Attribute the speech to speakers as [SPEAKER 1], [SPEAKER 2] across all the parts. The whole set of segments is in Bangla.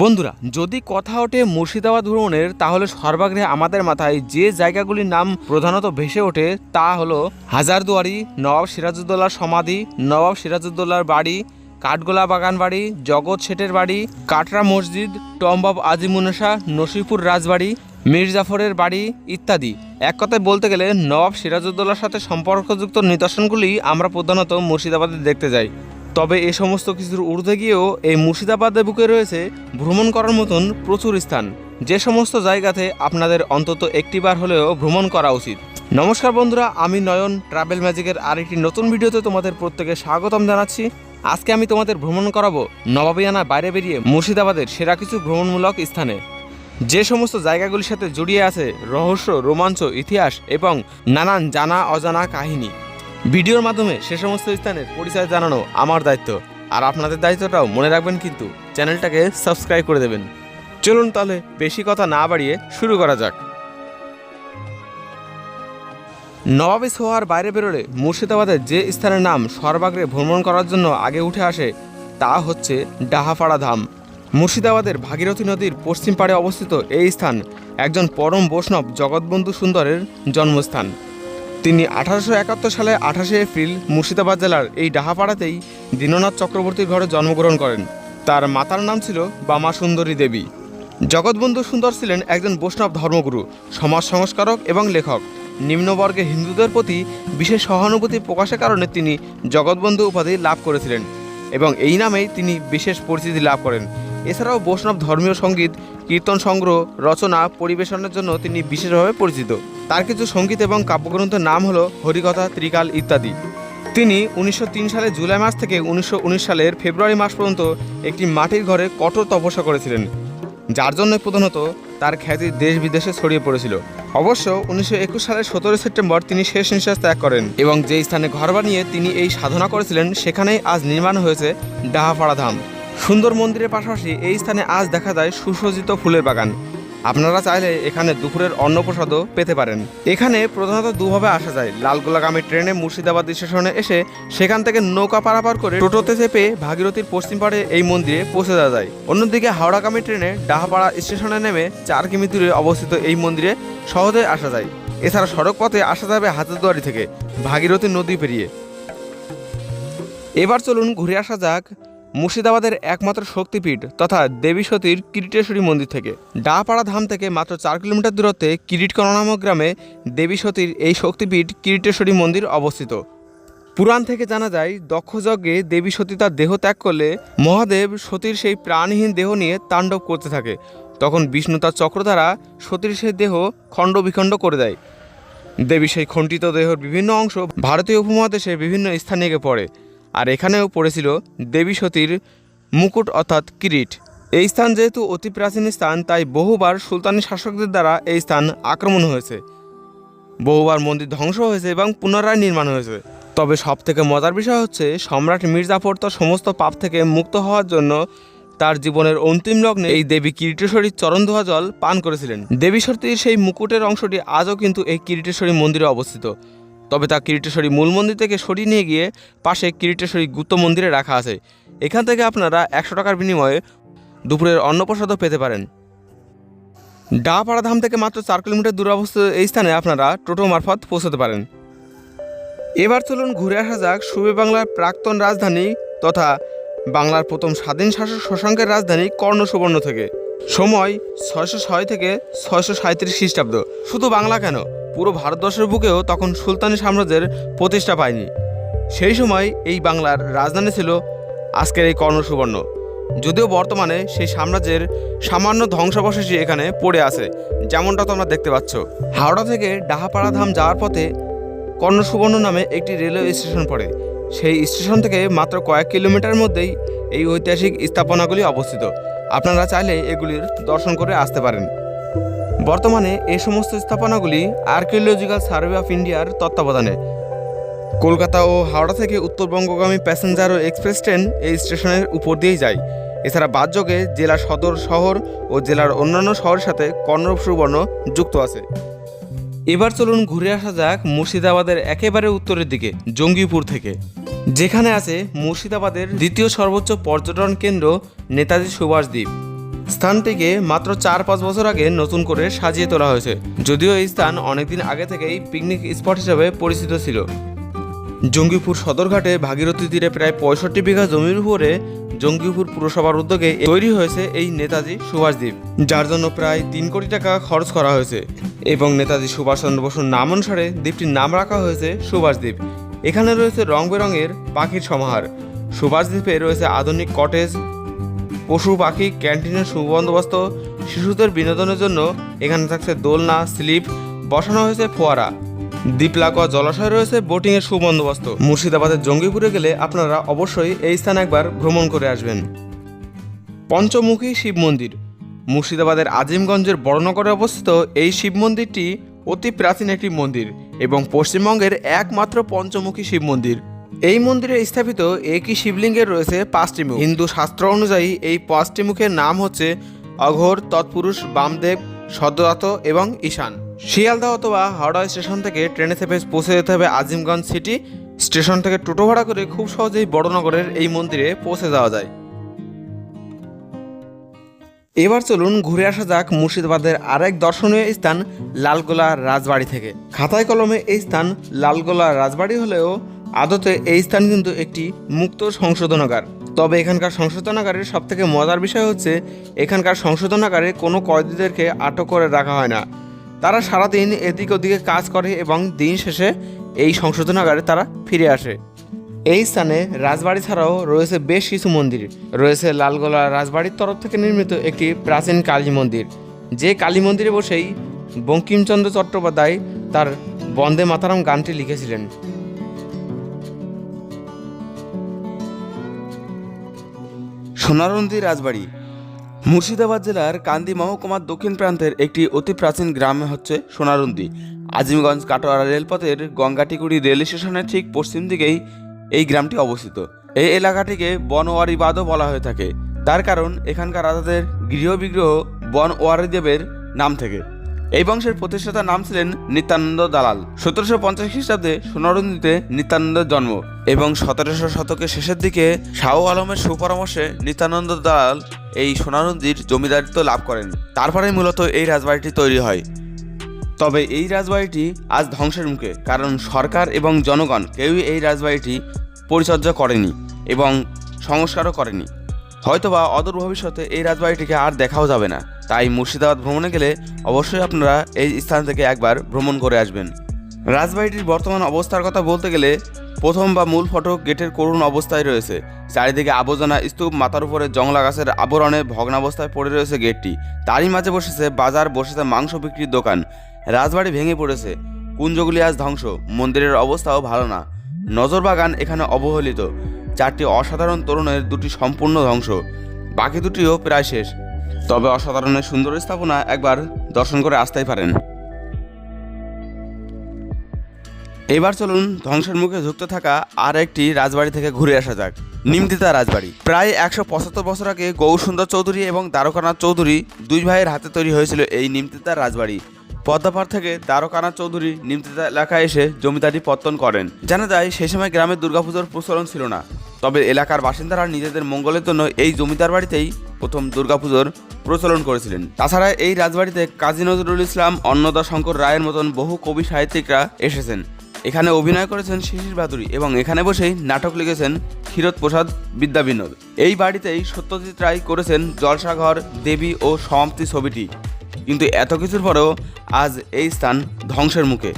[SPEAKER 1] বন্ধুরা, যদি কথা ওঠে মুর্শিদাবাদ ভ্রমণের, তাহলে সর্বাগ্রে আমাদের মাথায় যে জায়গাগুলির নাম প্রধানত ভেসে ওঠে, তা হলো হাজারদুয়ারি, নবাব সিরাজউদ্দৌলার সমাধি, নবাব সিরাজউদ্দৌলার বাড়ি, কাঠগোলা বাগান বাড়ি, জগৎ শেঠের বাড়ি, কাটরা মসজিদ, টম্বাব আজিমুনেশা নসিপুর রাজবাড়ি, মীর জাফরের বাড়ি ইত্যাদি। এক কথায় বলতে গেলে, নবাব সিরাজউদ্দৌলার সাথে সম্পর্কযুক্ত নিদর্শনগুলি আমরা প্রধানত মুর্শিদাবাদে দেখতে যাই। তবে এ সমস্ত কিছুর ঊর্ধ্বে গিয়েও এই মুর্শিদাবাদের বুকে রয়েছে ভ্রমণ করার মতন প্রচুর স্থান। যে সমস্ত জায়গাতে আপনাদের অন্তত একটিবার হলেও ভ্রমণ করা উচিত। নমস্কার বন্ধুরা, আমি নয়ন ট্রাভেল ম্যাজিকের আরেকটি নতুন ভিডিওতে তোমাদের প্রত্যেকে স্বাগতম জানাচ্ছি। আজকে আমি তোমাদের ভ্রমণ করাবো নবাবিয়ানা বাইরে বেরিয়ে মুর্শিদাবাদের সেরা কিছু ভ্রমণমূলক স্থানে। যে সমস্ত জায়গাগুলির সাথে জড়িয়ে আছে রহস্য, রোমাঞ্চ, ইতিহাস এবং নানান জানা অজানা কাহিনী। ভিডিওর মাধ্যমে সে সমস্ত স্থানের পরিচয় জানানো আমার দায়িত্ব। আর আপনাদের দায়িত্বটাও মনে রাখবেন কিন্তু চ্যানেলটাকে সাবস্ক্রাইব করে দেবেন। চলুন তাহলে বেশি কথা না বাড়িয়ে শুরু করা যাক। নবাবী সোহার বাইরে বেরোলে মুর্শিদাবাদের যে স্থানের নাম সর্বাগ্রে ভ্রমণ করার জন্য আগে উঠে আসে, তা হচ্ছে ডাহাপাড়া ধাম। মুর্শিদাবাদের ভাগীরথী নদীর পশ্চিম পাড়ে অবস্থিত এই স্থান একজন পরম বৈষ্ণব জগৎবন্ধু সুন্দরের জন্মস্থান। তিনি আঠারোশো একাত্তর সালে আঠাশে এপ্রিল মুর্শিদাবাদ জেলার এই ডাহাপাড়াতেই দীননাথ চক্রবর্তীর ঘরে জন্মগ্রহণ করেন। তার মাতার নাম ছিল বামা সুন্দরী দেবী। জগৎবন্ধু সুন্দর ছিলেন একজন বৈষ্ণব ধর্মগুরু, সমাজ সংস্কারক এবং লেখক। নিম্নবর্গে হিন্দুদের প্রতি বিশেষ সহানুভূতি প্রকাশের কারণে তিনি জগৎবন্ধু উপাধি লাভ করেছিলেন এবং এই নামেই তিনি বিশেষ পরিচিতি লাভ করেন। এছাড়াও বৈষ্ণব ধর্মীয় সংগীত কীর্তন সংগ্রহ, রচনা, পরিবেশনের জন্য তিনি বিশেষভাবে পরিচিত। তার কিছু সংগীত এবং কাব্যগ্রন্থের নাম হলো হরিকথা, ত্রিকাল ইত্যাদি। তিনি উনিশশো তিন সালে জুলাই মাস থেকে উনিশশো উনিশ সালের ফেব্রুয়ারি মাস পর্যন্ত একটি মাটির ঘরে কঠোর তপস্যা করেছিলেন, যার জন্য প্রধানত তার খ্যাতি দেশ বিদেশে ছড়িয়ে পড়েছিল। অবশ্য উনিশশো একুশ সালের সতেরো সেপ্টেম্বর তিনি শেষ নিঃশ্বাস ত্যাগ করেন এবং যে স্থানে ঘর বানিয়ে তিনি এই সাধনা করেছিলেন, সেখানেই আজ নির্মাণ হয়েছে ডাহাপাড়া ধাম। সুন্দর মন্দিরের পাশাপাশি এই স্থানে আজ দেখা যায় সুসজ্জিত ফুলের বাগান। আপনারা চাইলে এখানে দুপুরের অন্নপ্রসাদও পেতে পারেন। এখানে প্রধানত দুভাবে আসা যায়। লালগোলাগামী ট্রেনে মুর্শিদাবাদ স্টেশনে এসে সেখান থেকে নৌকা পারাপার করে টোটোতে চেপে ভাগীরথীর পশ্চিম পাড়ে এই মন্দিরে পৌঁছে দেওয়া যায়। অন্যদিকে হাওড়াগামী ট্রেনে ডাহাপাড়া স্টেশনে নেমে চার কিমি দূরে অবস্থিত এই মন্দিরে সহজে আসা যায়। এছাড়া সড়ক পথে আসা যাবে হাজারদুয়ারি থেকে, ভাগীরথী নদী পেরিয়ে। এবার চলুন ঘুরে আসা যাক মুর্শিদাবাদের একমাত্র শক্তিপীঠ তথা দেবী সতীর কিরিটেশ্বরী মন্দির থেকে। ডাপাড়া ধাম থেকে মাত্র চার কিলোমিটার দূরত্বে কিরিটকণা নামক গ্রামে দেবী সতীর এই শক্তিপীঠ কিরিটেশ্বরী মন্দির অবস্থিত। পুরাণ থেকে জানা যায়, দক্ষযজ্ঞে দেবী সতী তার দেহ ত্যাগ করলে মহাদেব সতীর সেই প্রাণহীন দেহ নিয়ে তাণ্ডব করতে থাকে। তখন বিষ্ণু তার চক্র দ্বারা সতীর সেই দেহ খণ্ড বিখণ্ড করে দেয়। দেবী সেই খণ্ডিত দেহর বিভিন্ন অংশ ভারতীয় উপমহাদেশের বিভিন্ন স্থানে গিয়ে পড়ে। আর এখানেও পড়েছিল দেবী সতীর মুকুট অর্থাৎ কিরিট। এই স্থান যেহেতু অতি প্রাচীন স্থান, তাই বহুবার সুলতানি শাসকদের দ্বারা এই স্থান আক্রমণ হয়েছে। বহুবার মন্দির ধ্বংস হয়েছে এবং পুনরায় নির্মাণ হয়েছে। তবে সব থেকে মজার বিষয় হচ্ছে, সম্রাট মির্জাফর তার সমস্ত পাপ থেকে মুক্ত হওয়ার জন্য তার জীবনের অন্তিম লগ্নে এই দেবী কিরিটেশ্বরীর চরণ ধোয়া জল পান করেছিলেন। দেবী সতীর সেই মুকুটের অংশটি আজও কিন্তু এই কিরিটেশ্বরী মন্দিরে অবস্থিত। তবে তা কিরিটেশ্বরী মূল মন্দির থেকে সরিয়ে নিয়ে গিয়ে পাশে কিরিটেশ্বরী গুপ্ত মন্দিরে রাখা আছে। এখান থেকে আপনারা একশো টাকার বিনিময়ে দুপুরের অন্নপ্রসাদও পেতে পারেন। ডাপাড়া ধাম থেকে মাত্র চার কিলোমিটার দূরে অবস্থিত এই স্থানে আপনারা টোটো মারফত পৌঁছতে পারেন। এবার চলুন ঘুরে আসা যাক সুবে বাংলার প্রাক্তন রাজধানী তথা বাংলার প্রথম স্বাধীন শাসক শশাঙ্কের রাজধানী কর্ণ সুবর্ণ থেকে। সময় ছয়শো ছয় থেকে ছয়শো সাঁত্রিশ খ্রিস্টাব্দ। শুধু বাংলা কেন? পুরো ভারতবর্ষের বুকেও তখন সুলতানি সাম্রাজ্যের প্রতিষ্ঠা পায়নি। সেই সময় এই বাংলার রাজধানী ছিল আজকের এই কর্ণ সুবর্ণ যদিও বর্তমানে সেই সাম্রাজ্যের সামান্য ধ্বংসাবশেষই এখানে পড়ে আছে, যেমনটা তোমরা দেখতে পাচ্ছ। হাওড়া থেকে ডাহাপাড়া ধাম যাওয়ার পথে কর্ণ সুবর্ণ নামে একটি রেলওয়ে স্টেশন পড়ে। সেই স্টেশন থেকে মাত্র কয়েক কিলোমিটার মধ্যেই এই ঐতিহাসিক স্থাপনাগুলি অবস্থিত। আপনারা চাইলে এগুলির দর্শন করে আসতে পারেন। বর্তমানে এই সমস্ত স্থাপনাগুলি আর্কিওলজিক্যাল সার্ভে অফ ইন্ডিয়ার তত্ত্বাবধানে। কলকাতা ও হাওড়া থেকে উত্তরবঙ্গগামী প্যাসেঞ্জার ও এক্সপ্রেস ট্রেন এই স্টেশনের উপর দিয়েই যায়। এছাড়া বাদযোগে জেলা সদর শহর ও জেলার অন্যান্য শহরের সাথে কর্ণ সুবর্ণ যুক্ত আছে। এবার চলুন ঘুরে আসা যাক মুর্শিদাবাদের একেবারে উত্তরের দিকে, জঙ্গিপুর থেকে। যেখানে আছে মুর্শিদাবাদের দ্বিতীয় সর্বোচ্চ পর্যটন কেন্দ্র নেতাজি সুভাষ দ্বীপ স্থানটিকে মাত্র চার পাঁচ বছর আগে নতুন করে সাজিয়ে তোলা হয়েছে, যদিও এই স্থান অনেকদিন আগে থেকেই পিকনিক স্পট হিসেবে পরিচিত ছিল। জঙ্গিপুর সদরঘাটে ভাগীরথী তীরে প্রায় পঁয়ষট্টি বিঘা জমির উপরে জঙ্গিপুর পুরসভার উদ্যোগে তৈরি হয়েছে এই নেতাজি সুভাষদ্বীপ, যার জন্য প্রায় তিন কোটি টাকা খরচ করা হয়েছে। এবং নেতাজি সুভাষচন্দ্র বসুর নাম অনুসারে দ্বীপটির নাম রাখা হয়েছে সুভাষদ্বীপ। এখানে রয়েছে রং বেরঙের পাখির সমাহার। সুভাষদ্বীপে রয়েছে আধুনিক কটেজ পশু, পাখি, ক্যান্টিনের সুবন্দোবস্ত, শিশুদের বিনোদনের জন্য এখানে থাকছে দোলনা, স্লিপ, বসানো হয়েছে ফোয়ারা। দ্বীপ লাগোয়া জলাশয় রয়েছে বোটিংয়ের সুবন্দোবস্ত। মুর্শিদাবাদের জঙ্গিপুরে গেলে আপনারা অবশ্যই এই স্থানে একবার ভ্রমণ করে আসবেন। পঞ্চমুখী শিব মন্দির। মুর্শিদাবাদের আজিমগঞ্জের বড়নগরে অবস্থিত এই শিব মন্দিরটি অতি প্রাচীন একটি মন্দির এবং পশ্চিমবঙ্গের একমাত্র পঞ্চমুখী শিব মন্দির। এই মন্দিরে স্থাপিত একই শিবলিঙ্গের রয়েছে পাঁচটি মুখ। হিন্দু শাস্ত্র অনুযায়ী এই পাঁচটি মুখের নাম হচ্ছে অঘোর, তৎপুরুষ, বামদেব সদ্যদাত এবং ঈশান। শিয়ালদা অথবা হাওড়া স্টেশন থেকে ট্রেনে চেপে পৌঁছে যেতে হবে আজিমগঞ্জ সিটি। স্টেশন থেকে টোটো ভাড়া করে খুব সহজেই বড়নগরের এই মন্দিরে পৌঁছে যাওয়া যায়। এবার চলুন ঘুরে আসা যাক মুর্শিদাবাদের আরেক দর্শনীয় স্থান, লালগোলা রাজবাড়ি থেকে। খাতায় কলমে এই স্থান লালগোলা রাজবাড়ি হলেও আদতে এই স্থান কিন্তু একটি মুক্ত সংশোধনাগার। তবে এখানকার সংশোধনাগারের সব থেকে মজার বিষয় হচ্ছে, এখানকার সংশোধনাগারে কোনো কয়েদিদেরকে আটক করে রাখা হয় না। তারা সারাদিন এদিক ওদিকে কাজ করে এবং দিন শেষে এই সংশোধনাগারে তারা ফিরে আসে। এই স্থানে রাজবাড়ি ছাড়াও রয়েছে বেশ কিছু মন্দির। রয়েছে লালগোলা রাজবাড়ির তরফ থেকে নির্মিত একটি প্রাচীন কালী মন্দির। যে কালী মন্দিরে বসেই বঙ্কিমচন্দ্র চট্টোপাধ্যায় তার বন্দে মাতারাম গানটি লিখেছিলেন।
[SPEAKER 2] সোনারন্দি রাজবাড়ি। মুর্শিদাবাদ জেলার কান্দি মহকুমার দক্ষিণ প্রান্তের একটি অতি প্রাচীন গ্রাম হচ্ছে সোনারন্দি। আজিমগঞ্জ কাটোয়ারা রেলপথের গঙ্গাটিকুড়ি রেল স্টেশনের ঠিক পশ্চিম দিকেই এই গ্রামটি অবস্থিত। এই এলাকাটিকে বনওয়ারিবাদও বলা হয়ে থাকে। তার কারণ এখানকার রাজাদের গৃহবিগ্রহ বনওয়ারি দেবের নাম থেকে। এই বংশের প্রতিষ্ঠাতার নাম ছিলেন নিত্যানন্দ দালাল। সতেরোশো পঞ্চাশ খ্রিস্টাব্দে সোনারন্দিতে নিত্যানন্দের জন্ম। এবং সতেরোশো শতকের শেষের দিকে শাহ আলমের সুপরামর্শে নিত্যানন্দ দালাল এই সোনারন্দির জমিদারিত্ব লাভ করেন। তারপরে মূলত এই রাজবাড়িটি তৈরি হয়। তবে এই রাজবাড়িটি আজ ধ্বংসের মুখে, কারণ সরকার এবং জনগণ কেউই এই রাজবাড়িটি পরিচর্যা করেনি এবং সংস্কারও করেনি। হয়তোবা অদূর ভবিষ্যতে এই রাজবাড়িটিকে আর দেখাও যাবে না। তাই মুর্শিদাবাদ ভ্রমণে গেলে অবশ্যই আপনারা এই স্থান থেকে একবার ভ্রমণ করে আসবেন। রাজবাড়িটির বর্তমান অবস্থার কথা বলতে গেলে প্রথম বা মূল ফটক গেটের করুণ অবস্থায় রয়েছে। চারিদিকে আবর্জনা, স্তূপ, মাথার উপরে জংলা গাছের আবরণে ভগ্নাবস্থায় পড়ে রয়েছে গেটটি। তারই মাঝে বসেছে বাজার, বসেছে মাংস বিক্রির দোকান। রাজবাড়ি ভেঙে পড়েছে। কুঞ্জগুলি আজ ধ্বংস। মন্দিরের অবস্থাও ভালো না। নজরবাগান এখানে অবহেলিত। চারটি অসাধারণ তরুণের দুটি সম্পূর্ণ ধ্বংস। বাকি দুটিও প্রায় শেষ। তবে অসাধারণের সুন্দর স্থাপনা একবার দর্শন করে আসতেই পারেন। এবার চলুন ধ্বংসের মুখে ঝুঁকতে থাকা আর একটি রাজবাড়ি থেকে ঘুরে আসা যাক। নিমতিতা রাজবাড়ি। প্রায় একশো পঁচাত্তর বছর আগে গৌরসুন্দর চৌধুরী এবং দ্বারকানাথ চৌধুরী দুই ভাইয়ের হাতে তৈরি হয়েছিল এই নিমতিতা রাজবাড়ি। পদ্মাপাড় থেকে দ্বারকানাথ চৌধুরী নিমতিতা এলাকায় এসে জমিদারি পত্তন করেন। জানা যায় সেই সময় গ্রামে দুর্গাপুজোর প্রচলন ছিল না। তবে এলাকার বাসিন্দারা নিজেদের মঙ্গলের জন্য এই জমিদার বাড়িতেই প্রথম দুর্গাপুজোর প্রচলন করেছিলেন। তাছাড়া এই রাজবাড়িতে কাজী নজরুল ইসলাম অন্নদা শঙ্কর রায়ের মতন বহু কবি সাহিত্যিকরা এসেছেন। এখানে অভিনয় করেছেন শিশির বাদুরী এবং এখানে বসেই নাটক লিখেছেন ক্ষীরোদ প্রসাদ বিদ্যাবিনোদ এই বাড়িতেই সত্যজিৎ রায় করেছেন জলসাঘর, দেবী ও সমাপ্তি ছবিটি। কিন্তু এত কিছুর পরেও আজ এই স্থান ধ্বংসের মুখে।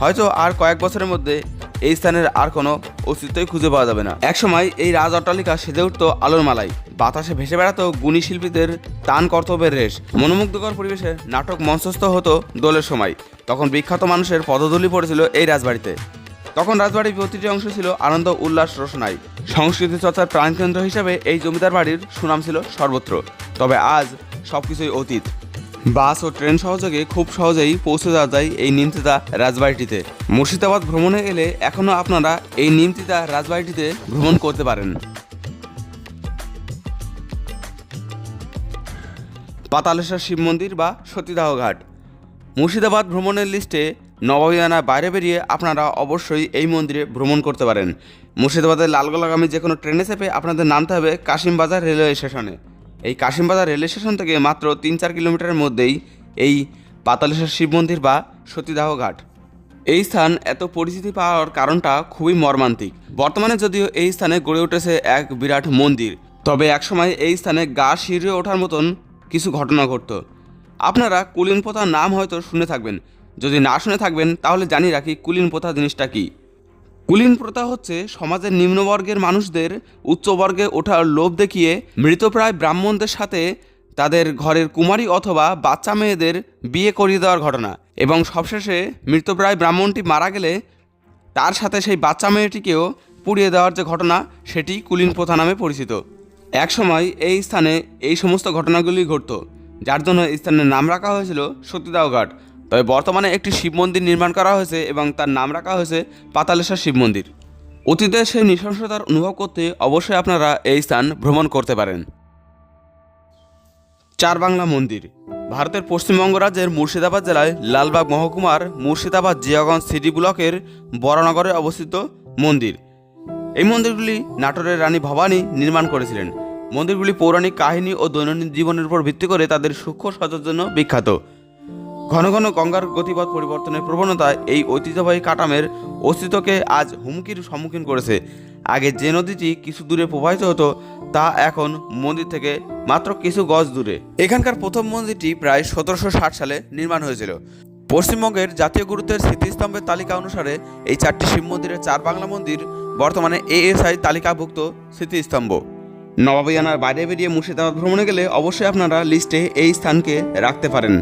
[SPEAKER 2] হয়তো আর কয়েক বছরের মধ্যে এই স্থানের আর কোনো অস্তিত্বই খুঁজে পাওয়া যাবে না। একসময় এই রাজ অট্টালিকা সেজে উঠত আলোর মালাই বাতাসে ভেসে বেড়াতো গুণী শিল্পীদের তান কর্তব্যের রেশ। মনোমুগ্ধকর পরিবেশে নাটক মঞ্চস্থ হতো দোলের সময়। তখন বিখ্যাত মানুষের পদধূলি পড়েছিল এই রাজবাড়িতে। তখন রাজবাড়ির প্রতিটি অংশ ছিল আনন্দ, উল্লাস রোশনাই সংস্কৃতি চর্চার প্রাণকেন্দ্র হিসাবে এই জমিদার বাড়ির সুনাম ছিল সর্বত্র। তবে আজ সবকিছুই অতীত। বাস ও ট্রেন সহযোগে খুব সহজেই পৌঁছে যাওয়া যায় এই নিমতিতা রাজবাড়িটিতে। মুর্শিদাবাদ ভ্রমণে গেলে এখনও আপনারা এই নিমতিতা রাজবাড়িটিতে ভ্রমণ করতে পারেন। পাতালেশ্বর শিব মন্দির বা সতীদাহ ঘাট। মুর্শিদাবাদ ভ্রমণের লিস্টে নবাবিয়ানা বাইরে বেরিয়ে আপনারা অবশ্যই এই মন্দিরে ভ্রমণ করতে পারেন। মুর্শিদাবাদের লালগোলাগামী যে কোনো ট্রেনে চেপে আপনাদের নামতে হবে কাশিমবাজার রেলওয়ে স্টেশনে। এই কাশিমবাজার রেলওয়ে স্টেশন থেকে মাত্র তিন চার কিলোমিটারের মধ্যেই এই পাতালেশ্বর শিব মন্দির বা সতীদাহ ঘাট। এই স্থান এত পরিচিতি পাওয়ার কারণটা খুবই মর্মান্তিক। বর্তমানে যদিও এই স্থানে গড়ে উঠেছে এক বিরাট মন্দির, তবে একসময় এই স্থানে গা শিরে ওঠার মতন কিছু ঘটনা ঘটত। আপনারা কুলিন প্রথার নাম হয়তো শুনে থাকবেন। যদি না শুনে থাকবেন, তাহলে জানি রাখি কুলিন প্রথা জিনিসটা কী। কুলীন প্রথা হচ্ছে সমাজের নিম্নবর্গের মানুষদের উচ্চবর্গে ওঠার লোভ দেখিয়ে মৃতপ্রায় ব্রাহ্মণদের সাথে তাদের ঘরের কুমারী অথবা বাচ্চা মেয়েদের বিয়ে করিয়ে দেওয়ার ঘটনা। এবং সবশেষে মৃতপ্রায় ব্রাহ্মণটি মারা গেলে তার সাথে সেই বাচ্চা মেয়েটিকেও পুড়িয়ে দেওয়ার যে ঘটনা, সেটি কুলীন প্রথা নামে পরিচিত। একসময় এই স্থানে এই সমস্ত ঘটনাগুলি ঘটত। যার জন্য স্থানের নাম রাখা হয়েছিল সতীদাহ ঘাট। তবে বর্তমানে একটি শিব মন্দির নির্মাণ করা হয়েছে এবং তার নাম রাখা হয়েছে পাতালেশ্বর শিব মন্দির। অতীতের সেই নৃশংসতার অনুভব করতে অবশ্যই আপনারা এই স্থান ভ্রমণ করতে পারেন। চার বাংলা মন্দির। ভারতের পশ্চিমবঙ্গ রাজ্যের মুর্শিদাবাদ জেলায় লালবাগ মহকুমার মুর্শিদাবাদ জিয়াগঞ্জ সিটি ব্লকের বরানগরে অবস্থিত মন্দির। এই মন্দিরগুলি নাটোরের রানী ভবানী নির্মাণ করেছিলেন। মন্দিরগুলি পৌরাণিক কাহিনী ও দৈনন্দিন জীবনের উপর ভিত্তি করে তাদের সূক্ষ্ম সজার জন্য বিখ্যাত। ঘন ঘন গঙ্গার গতিপথ পরিবর্তনের প্রবণতা এই ঐতিহ্যবাহী কাটামের অস্তিত্বকে আজ হুমকির সম্মুখীন করেছে। আগে যে নদীটি কিছু দূরে প্রবাহিত হতো, তা এখন মন্দির থেকে মাত্র কিছু গজ দূরে। এখানকার প্রথম মন্দিরটি প্রায় সতেরোশো ষাট সালে নির্মাণ হয়েছিল। পশ্চিমবঙ্গের জাতীয় গুরুত্বের স্মৃতিস্তম্ভের তালিকা অনুসারে এই চারটি শিব মন্দিরের চার বাংলা মন্দির বর্তমানে এএসআই তালিকাভুক্ত স্মৃতিস্তম্ভ। নবাবিয়ানার বাইরে বেরিয়ে মুর্শিদাবাদ ভ্রমণে গেলে অবশ্যই আপনারা লিস্টে এই স্থানকে রাখতে পারেন।